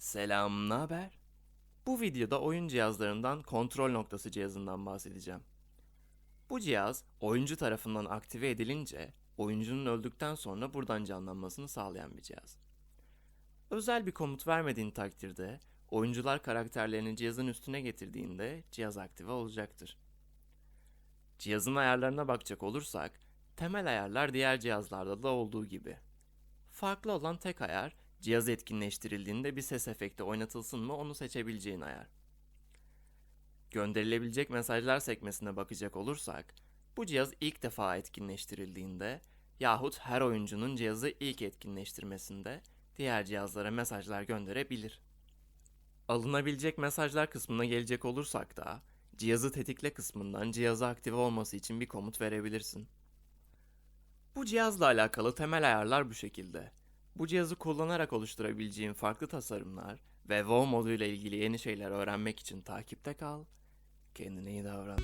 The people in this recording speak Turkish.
Selam, ne haber? Bu videoda oyun cihazlarından kontrol noktası cihazından bahsedeceğim. Bu cihaz oyuncu tarafından aktive edilince oyuncunun öldükten sonra buradan canlanmasını sağlayan bir cihaz. Özel bir komut vermediğin takdirde oyuncular karakterlerini cihazın üstüne getirdiğinde cihaz aktive olacaktır. Cihazın ayarlarına bakacak olursak temel ayarlar diğer cihazlarda da olduğu gibi. Farklı olan tek ayar cihaz etkinleştirildiğinde bir ses efekti oynatılsın mı onu seçebileceğin ayar. Gönderilebilecek mesajlar sekmesine bakacak olursak, bu cihaz ilk defa etkinleştirildiğinde yahut her oyuncunun cihazı ilk etkinleştirmesinde diğer cihazlara mesajlar gönderebilir. Alınabilecek mesajlar kısmına gelecek olursak da, cihazı tetikle kısmından cihazı aktive olması için bir komut verebilirsin. Bu cihazla alakalı temel ayarlar bu şekilde. Bu cihazı kullanarak oluşturabileceğin farklı tasarımlar ve WoW moduyla ilgili yeni şeyler öğrenmek için takipte kal. Kendine iyi davran.